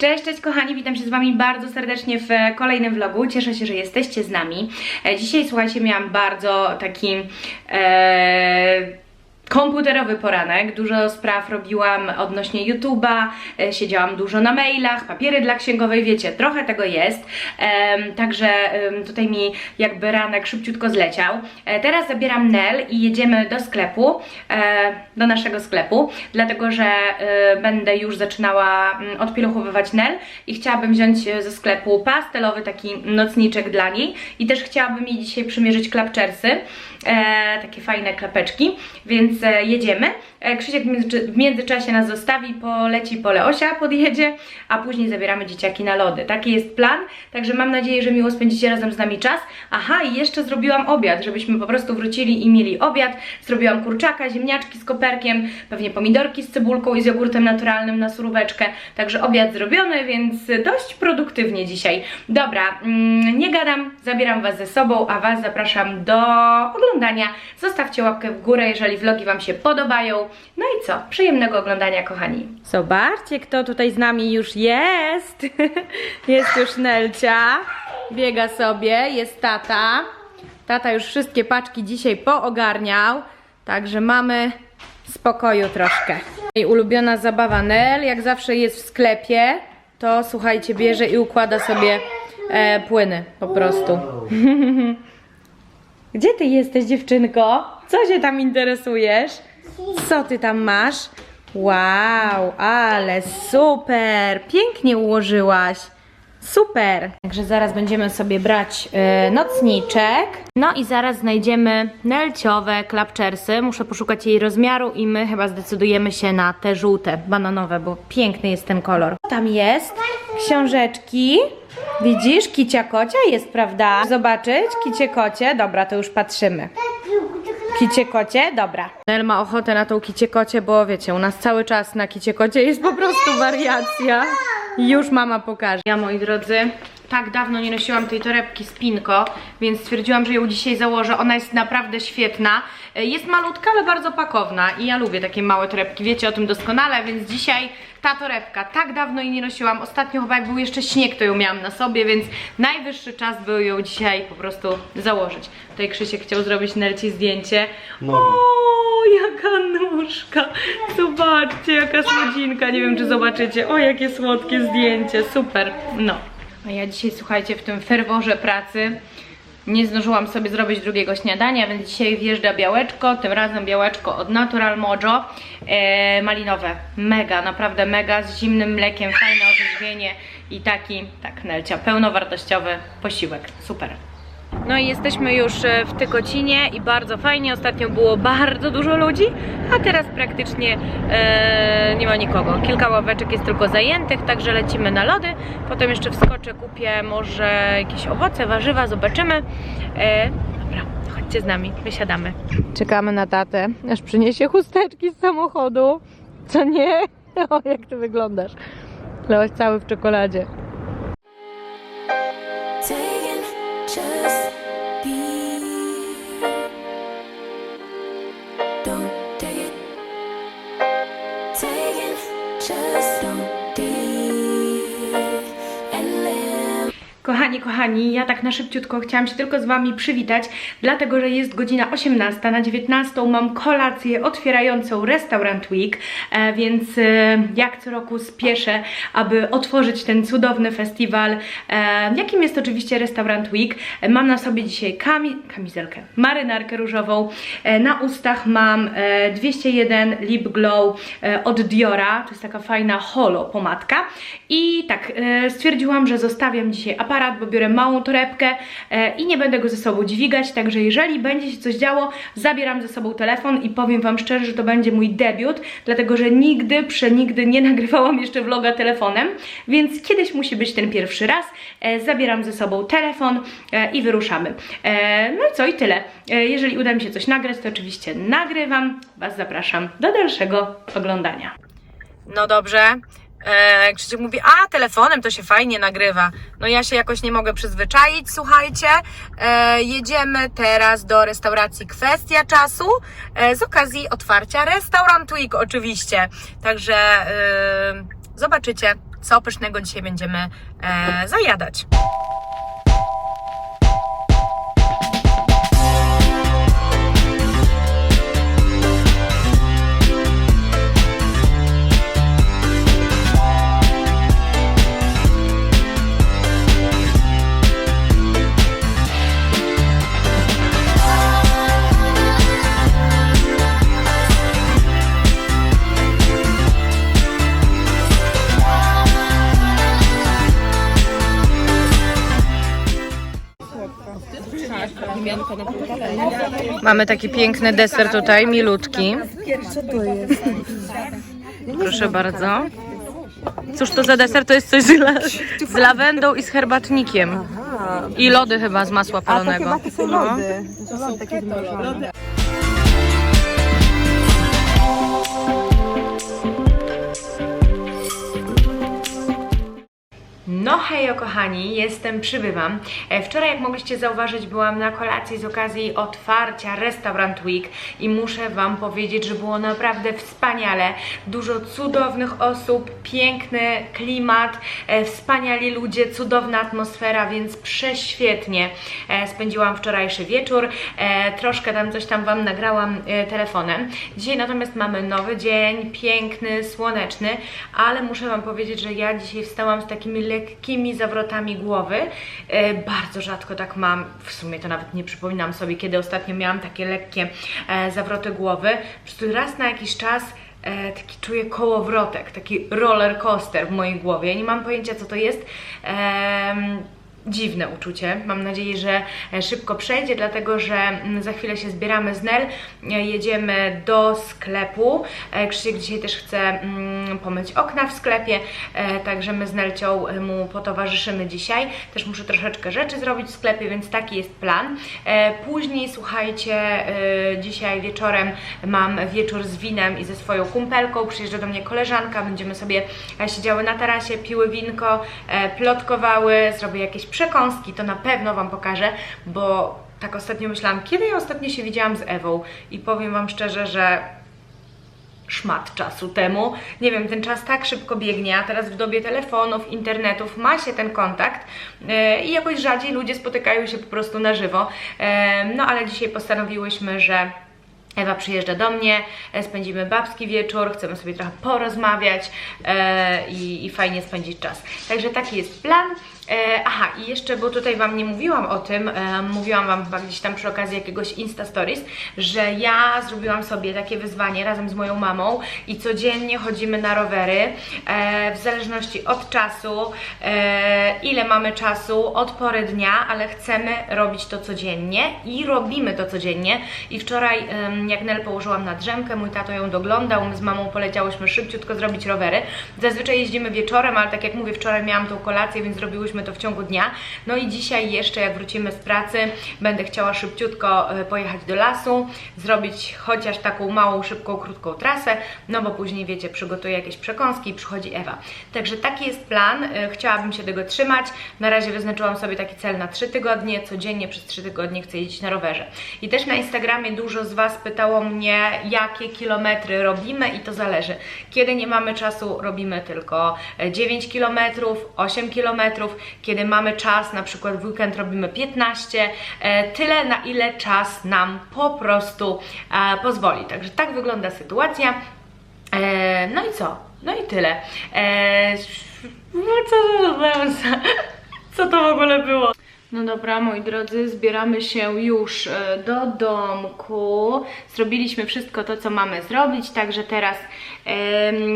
cześć kochani, witam się z Wami bardzo serdecznie w kolejnym vlogu. Cieszę się, że jesteście z nami. E, Dzisiaj, słuchajcie, miałam bardzo taki e, komputerowy poranek. Dużo spraw robiłam odnośnie YouTube'a, e, siedziałam dużo na mailach, papiery dla księgowej, wiecie, trochę tego jest. Także tutaj mi jakby ranek szybciutko zleciał. E, teraz zabieram Nel i jedziemy do sklepu, e, do naszego sklepu, dlatego że będę już zaczynała mm, odpieluchowywać Nel i chciałabym wziąć ze sklepu pastelowy taki nocniczek dla niej i też chciałabym jej dzisiaj przymierzyć klapczersy, takie fajne klapeczki, więc e, jedziemy. E, Krzysiek w, między, w międzyczasie nas zostawi, poleci po Leosia, podjedzie, a później zabieramy dzieciaki na lody. Taki jest plan, także mam nadzieję, że miło spędzicie razem z nami czas. Aha, i jeszcze zrobiłam obiad, żebyśmy po prostu wrócili i mieli obiad. Zrobiłam kurczaka, ziemniaczki z koperkiem, pewnie pomidorki z cebulką i z jogurtem naturalnym na suróweczkę. Także obiad zrobiony, więc dość produktywnie dzisiaj. Dobra, mm, nie gadam, zabieram Was ze sobą, a Was zapraszam do oglądania. Zostawcie łapkę w górę, jeżeli vlogi Wam się podobają. No i co? Przyjemnego oglądania, kochani. Zobaczcie, kto tutaj z nami już jest. jest już Nelcia. Biega sobie, jest tata. Tata już wszystkie paczki dzisiaj poogarniał, także mamy spokoju troszkę. Jej ulubiona zabawa Nel, jak zawsze jest w sklepie, to słuchajcie, bierze i układa sobie e, płyny po prostu. Gdzie ty jesteś, dziewczynko? Co się tam interesujesz? Co ty tam masz? Wow, ale super! Pięknie ułożyłaś. Super! Także zaraz będziemy sobie brać e, nocniczek. No i zaraz znajdziemy nelciowe klapczersy. Muszę poszukać jej rozmiaru i my chyba zdecydujemy się na te żółte, bananowe, bo piękny jest ten kolor. Tam jest książeczki. Widzisz, kicia kocia jest, prawda? Zobaczyć, kicie kocie. Dobra, to już patrzymy. Kicie kocie? Dobra. Nel ma ochotę na tą kicie kocie, bo wiecie, u nas cały czas na kicie kocie jest po prostu wariacja. Już mama pokaże. Ja, moi drodzy, tak dawno nie nosiłam tej torebki z Pinko, więc stwierdziłam, że ją dzisiaj założę. Ona jest naprawdę świetna. E, Jest malutka, ale bardzo pakowna i ja lubię takie małe torebki, wiecie o tym doskonale, więc dzisiaj ta torebka, tak dawno jej nie nosiłam. Ostatnio chyba jak był jeszcze śnieg, to ją miałam na sobie, więc najwyższy czas był ją dzisiaj po prostu założyć. Tutaj Krzysiek chciał zrobić Nelci zdjęcie. Mogę. O, jaka nóżka! Zobaczcie, jaka słodzinka. Nie wiem, czy zobaczycie. O, jakie słodkie zdjęcie. Super. No. A ja dzisiaj, słuchajcie, w tym ferworze pracy nie zdążyłam sobie zrobić drugiego śniadania, więc dzisiaj wjeżdża białeczko, tym razem białeczko od Natural Mojo, e, malinowe, mega, naprawdę mega, z zimnym mlekiem, fajne orzeźwienie i taki, tak Nelcia, pełnowartościowy posiłek, super. No i jesteśmy już e, w Tykocinie i bardzo fajnie. Ostatnio było bardzo dużo ludzi, a teraz praktycznie e, nie ma nikogo. Kilka ławeczek jest tylko zajętych, także lecimy na lody. Potem jeszcze wskoczę, kupię może jakieś owoce, warzywa, zobaczymy. E, dobra, chodźcie z nami, wysiadamy. Czekamy na tatę, aż przyniesie chusteczki z samochodu. Co nie? O, jak ty wyglądasz. Lełaś cały w czekoladzie. Just Kochani, ja tak na szybciutko chciałam się tylko z Wami przywitać, dlatego że jest godzina 18, na 19 mam kolację otwierającą Restaurant Week, e, więc e, jak co roku spieszę, aby otworzyć ten cudowny festiwal, e, jakim jest oczywiście Restaurant Week. Mam na sobie dzisiaj kami kamizelkę, marynarkę różową, na ustach mam e, 201 Lip Glow od Diora, to jest taka fajna holo pomadka. I tak, stwierdziłam, że zostawiam dzisiaj aparat, bo biorę małą torebkę e, i nie będę go ze sobą dźwigać, także jeżeli będzie się coś działo, zabieram ze sobą telefon i powiem Wam szczerze, że to będzie mój debiut, dlatego że nigdy, przenigdy nie nagrywałam jeszcze vloga telefonem, więc kiedyś musi być ten pierwszy raz. E, zabieram ze sobą telefon e, i wyruszamy. No i co, i tyle. Jeżeli uda mi się coś nagrać, to oczywiście nagrywam. Was zapraszam do dalszego oglądania. No dobrze. E, Krzysiek mówi, a telefonem to się fajnie nagrywa. No ja się jakoś nie mogę przyzwyczaić, słuchajcie. E, jedziemy teraz do restauracji Kwestia Czasu e, z okazji otwarcia Restaurant Week oczywiście. Także e, zobaczycie, co pysznego dzisiaj będziemy zajadać. Mamy taki piękny deser tutaj, milutki. Co to jest? Proszę bardzo. Cóż to za deser? To jest coś z, la z lawendą i z herbatnikiem. I lody chyba z masła palonego. to są No. lody. To są takie zmrożone. Hejo kochani, jestem, przybywam. E, Wczoraj jak mogliście zauważyć byłam na kolacji z okazji otwarcia Restaurant Week i muszę Wam powiedzieć, że było naprawdę wspaniale. Dużo cudownych osób, piękny klimat, e, wspaniali ludzie, cudowna atmosfera, więc prześwietnie e, spędziłam wczorajszy wieczór. Troszkę tam coś tam Wam nagrałam telefonem. Dzisiaj natomiast mamy nowy dzień, piękny, słoneczny, ale muszę Wam powiedzieć, że ja dzisiaj wstałam z takimi lekkimi zawrotami głowy. E, bardzo rzadko tak mam, w sumie to nawet nie przypominam sobie, kiedy ostatnio miałam takie lekkie e, zawroty głowy. Po prostu raz na jakiś czas e, taki czuję kołowrotek, taki roller coaster w mojej głowie. Nie mam pojęcia, co to jest. Em, dziwne uczucie. Mam nadzieję, że e, szybko przejdzie, dlatego że mm, za chwilę się zbieramy z Nel, e, jedziemy do sklepu. E, Krzysiek dzisiaj też chce mm, pomyć okna w sklepie, także my z Nelcią mu potowarzyszymy dzisiaj. Też muszę troszeczkę rzeczy zrobić w sklepie, więc taki jest plan. Później, słuchajcie, dzisiaj wieczorem mam wieczór z winem i ze swoją kumpelką. Przyjeżdża do mnie koleżanka, będziemy sobie siedziały na tarasie, piły winko, plotkowały, zrobię jakieś przekąski, to na pewno Wam pokażę, bo tak ostatnio myślałam, kiedy ja ostatnio się widziałam z Ewą i powiem Wam szczerze, że szmat czasu temu. Nie wiem, ten czas tak szybko biegnie, a teraz w dobie telefonów, internetów ma się ten kontakt e, i jakoś rzadziej ludzie spotykają się po prostu na żywo. E, no ale dzisiaj postanowiłyśmy, że Ewa przyjeżdża do mnie, e, spędzimy babski wieczór, chcemy sobie trochę porozmawiać i, i fajnie spędzić czas. Także taki jest plan. E, aha, i jeszcze, bo tutaj Wam nie mówiłam o tym, e, mówiłam Wam chyba gdzieś tam przy okazji jakiegoś Insta Stories, że ja zrobiłam sobie takie wyzwanie razem z moją mamą i codziennie chodzimy na rowery, e, w zależności od czasu, e, ile mamy czasu, od pory dnia, ale chcemy robić to codziennie i robimy to codziennie. I wczoraj, jak Nel położyłam na drzemkę, mój tato ją doglądał, my z mamą poleciałyśmy szybciutko zrobić rowery. Zazwyczaj jeździmy wieczorem, ale tak jak mówię, wczoraj miałam tą kolację, więc zrobiłyśmy to w ciągu dnia. No i dzisiaj jeszcze, jak wrócimy z pracy, będę chciała szybciutko e, pojechać do lasu, zrobić chociaż taką małą, szybką, krótką trasę, no bo później, wiecie, przygotuję jakieś przekąski i przychodzi Ewa. Także taki jest plan, e, chciałabym się tego trzymać. Na razie wyznaczyłam sobie taki cel na 3 tygodnie, codziennie przez 3 tygodnie chcę jeździć na rowerze. I też na Instagramie dużo z Was pytało mnie, jakie kilometry robimy i to zależy. Kiedy nie mamy czasu, robimy tylko e, 9 kilometrów, 8 kilometrów. Kiedy mamy czas, na przykład w weekend robimy 15, e, tyle na ile czas nam po prostu e, pozwoli. Także tak wygląda sytuacja. E, no i co? No i tyle. No co, co to w ogóle było? No dobra, moi drodzy, zbieramy się już e, do domku. Zrobiliśmy wszystko to, co mamy zrobić, także teraz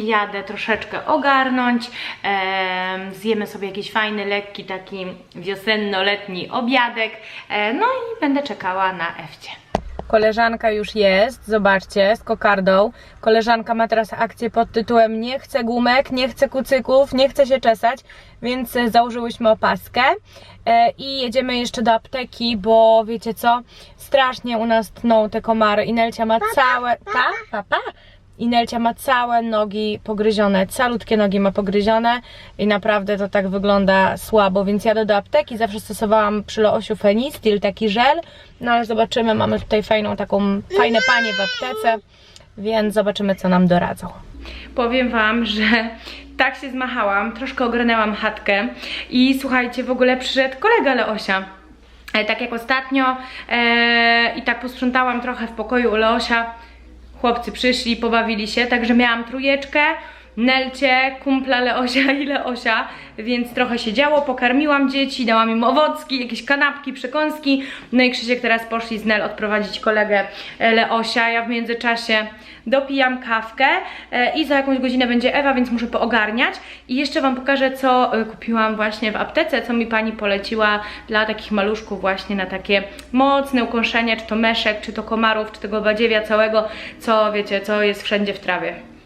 jadę troszeczkę ogarnąć. Em, zjemy sobie jakiś fajny, lekki, taki wiosenno-letni obiadek. E, no i będę czekała na Ewcie. Koleżanka już jest, zobaczcie, z kokardą. Koleżanka ma teraz akcję pod tytułem Nie chcę gumek, nie chcę kucyków, nie chcę się czesać, więc e, założyłyśmy opaskę e, i jedziemy jeszcze do apteki, bo wiecie co, strasznie u nas tną te komary i Nelcia ma całe... Pa, pa, pa. I Nelcia ma całe nogi pogryzione, calutkie nogi ma pogryzione. I naprawdę to tak wygląda słabo, więc jadę do apteki, zawsze stosowałam przy Loosiu Fenistil, taki żel, no ale zobaczymy, mamy tutaj fajną taką, fajne panie w aptece, więc zobaczymy co nam doradzą. Powiem Wam, że tak się zmachałam, troszkę ogarnęłam chatkę. I słuchajcie, w ogóle przyszedł kolega Leosia. E, tak jak ostatnio e, i tak posprzątałam trochę w pokoju u Leosia, chłopcy przyszli, pobawili się, także miałam trójeczkę, Nelcie, kumpla Leosia i Leosia, więc trochę się działo, pokarmiłam dzieci, dałam im owocki, jakieś kanapki, przekąski, no i Krzysiek teraz poszli z Nel odprowadzić kolegę e, Leosia, ja w międzyczasie dopijam kawkę e, i za jakąś godzinę będzie Ewa, więc muszę poogarniać. I jeszcze Wam pokażę, co e, kupiłam właśnie w aptece, co mi Pani poleciła dla takich maluszków właśnie na takie mocne ukąszenie, czy to meszek, czy to komarów, czy tego badziewia całego, co wiecie, co jest wszędzie w trawie.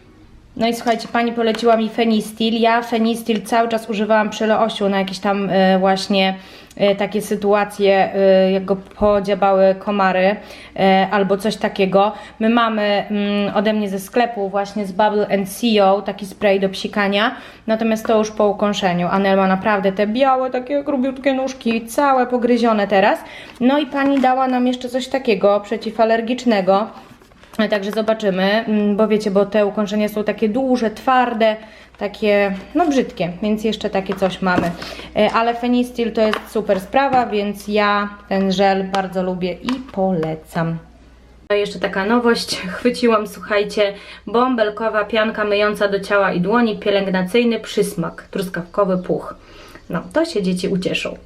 No i słuchajcie, pani poleciła mi Fenistil. Ja Fenistil cały czas używałam przy Leosiu na jakieś tam e, właśnie e, takie sytuacje, e, jak go podziabały komary e, albo coś takiego. My mamy mm, ode mnie ze sklepu właśnie z Bubble and CEO taki spray do psikania, natomiast to już po ukąszeniu. Anel ma naprawdę te białe, takie grubiutkie nóżki, całe pogryzione teraz. No i pani dała nam jeszcze coś takiego przeciwalergicznego. Także zobaczymy, mm, bo wiecie, bo te ukąszenia są takie duże, twarde, takie no brzydkie, więc jeszcze takie coś mamy. E, Ale Fenistil to jest super sprawa, więc ja ten żel bardzo lubię i polecam. No Jeszcze taka nowość, chwyciłam, słuchajcie, bąbelkowa pianka myjąca do ciała i dłoni, pielęgnacyjny przysmak, truskawkowy puch. No, to się dzieci ucieszą.